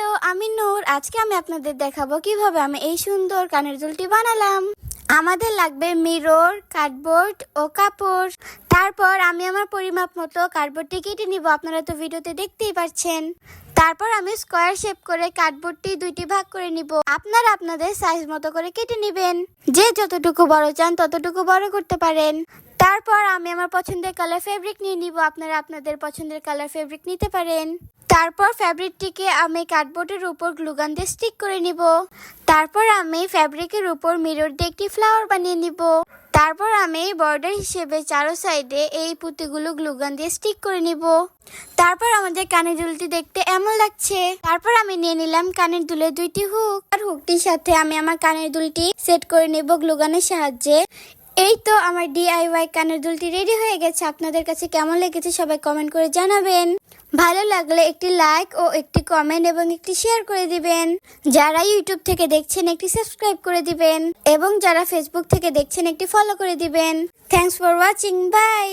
Hello, আমি নূর। আজকে আমি আপনাদের দেখাবো কীভাবে আমি এই সুন্দর কানের দুলটি বানালাম। আমাদের লাগবে মিরর, কার্ডবোর্ড ও কাপড়। তারপর আমি আমার পরিমাপ মতো কার্ডবোর্ডটি কেটে নিব। আপনারা তো ভিডিওতে দেখতেই পাচ্ছেন তারপর আমি স্কোয়ার শেপ করে কার্ডবোর্ডটি দুইটি ভাগ করে নিব। আপনারা আপনাদের সাইজ মতো করে কেটে নেবেন। যে যতটুকু বড় চান ততটুকু বড় করতে পারেন। তারপর আমি আমার পছন্দের কালার ফেব্রিক নিয়ে নিব। আপনারা আপনাদের পছন্দের কালার ফেব্রিক নিতে পারেন। তারপর ফ্যাব্রিকটিকে আমি কার্ডবোর্ডের উপর গ্লুগান দিয়ে স্টিক করে নিব। তারপর আমি ফ্যাব্রিকের উপর মিরর দিয়ে একটি ফ্লাওয়ার বানিয়ে নিব। তারপর আমি বর্ডার হিসেবে চারো সাইডে এই পুঁতিগুলো গ্লুগান দিয়ে স্টিক করে নিব। তারপর আমাদের কানের দুলটি দেখতে এমন লাগছে। তারপর আমি নিয়ে নিলাম কানের দুলে দুইটি হুক। আর হুকটির সাথে আমি আমার কানের দুলটি সেট করে নেব গ্লুগানের সাহায্যে। এই তো আমার ডিআইওয়াই কানের দুলটি রেডি হয়ে গেছে। আপনাদের কাছে কেমন লেগেছে সবাই কমেন্ট করে জানাবেন। ভালো লাগলে একটি লাইক ও একটি কমেন্ট এবং একটি শেয়ার করে দিবেন। যারা ইউটিউব থেকে দেখছেন, একটি সাবস্ক্রাইব করে দিবেন এবং যারা ফেসবুক থেকে দেখছেন, একটি ফলো করে দিবেন। Thanks for watching by